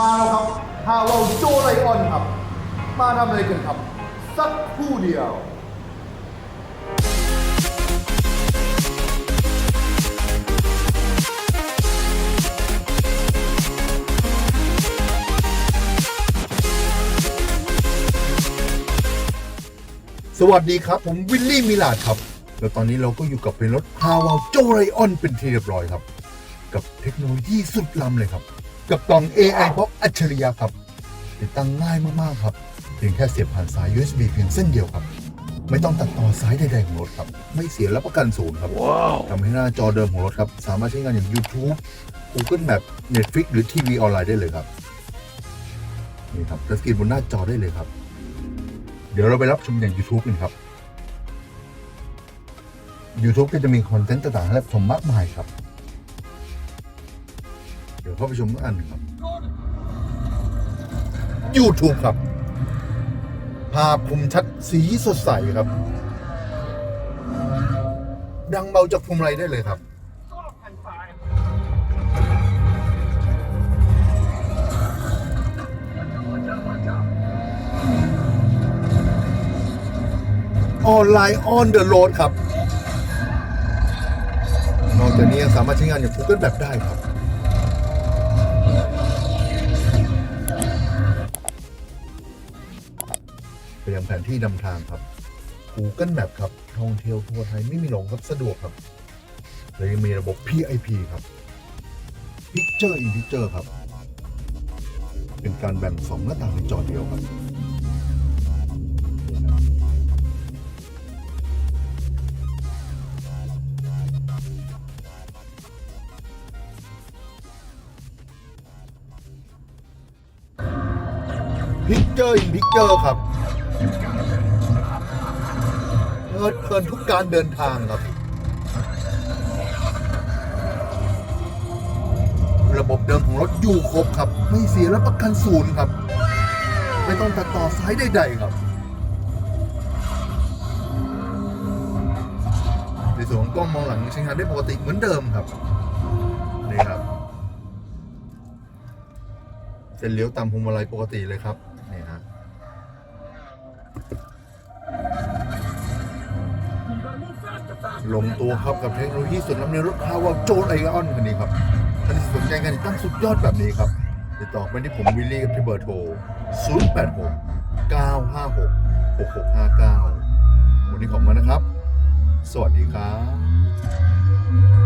มาแล้วครับฮาวาโจไลออนครับ มาทำอะไรกันครับ สักครู่เดียวสวัสดีครับ ผมวิลลี่มิลาดครับ แล้วตอนนี้เราก็อยู่กับเป็นรถฮาวาโจไรออนเป็นที่เรียบร้อยครับ กับเทคโนโลยีสุดล้ำเลยครับ กับกล่อง AI Box อัจฉริยะครับ ติดตั้งง่ายมากๆครับ เพียงแค่เสียบผ่านสาย USB เพียงเส้นเดียวครับ ไม่ต้องตัดต่อสายใดๆของรถครับ ไม่เสียรับประกันศูนย์ครับทำให้หน้าจอเดิมของรถครับ สามารถใช้งานอย่าง YouTube Google Map Netflix หรือทีวีออนไลน์ได้เลยครับ นี่ครับทัชสกรีนบนหน้าจอได้เลยครับ เดี๋ยวเราไปรับชมอย่าง YouTube กันครับ YouTube ก็จะมีคอนเทนต์ต่างๆให้รับชมมากมายครับ เดี๋ยวเข้าไปชมอันหนึ่งครับ YouTube ครับ ภาพคมชัดสีสดใสครับ ดังเบาจากพวงมาลัยได้เลยครับออนไลน์ on the road ครับ นอกจากนี้ยังสามารถใช้งานอย่าง Google แบบได้ครับ เตรียมแผนที่นำทางครับ Google Map ครับท่องเที่ยวทั่วไทยไม่มีหลงครับสะดวกครับและยังมีระบบ PIP ครับ Picture in Picture ครับ เป็นการแบ่งสองหน้าต่างในจอเดียวครับพิกเจอร์อินพิกเจอร์ครับ เพลิดเพลินทุกการเดินทางครับ ระบบเดิมของรถอยู่ครบครับ ไม่เสียรับประกันศูนย์ครับ ไม่ต้องตัดต่อสายใดๆครับ ในส่วนของกล้องมองหลังใช้งานได้ปกติเหมือนเดิมครับ นี่ครับเส้นเลี้ยวตามพวงมาลัยปกติเลยครับ ลงตัวครับกับเทคโนโลยีสุดล้ำในรถพาวเวอร์โจนไอออนคันนี้ครับท่านที่สนใจงานตั้งสุดยอดแบบนี้ครับ ติดต่อไปที่ผมวิลลี่กับที่เบอร์โทร 086 956 6659 วันนี้ขอบคุณมากนะครับ สวัสดีครับ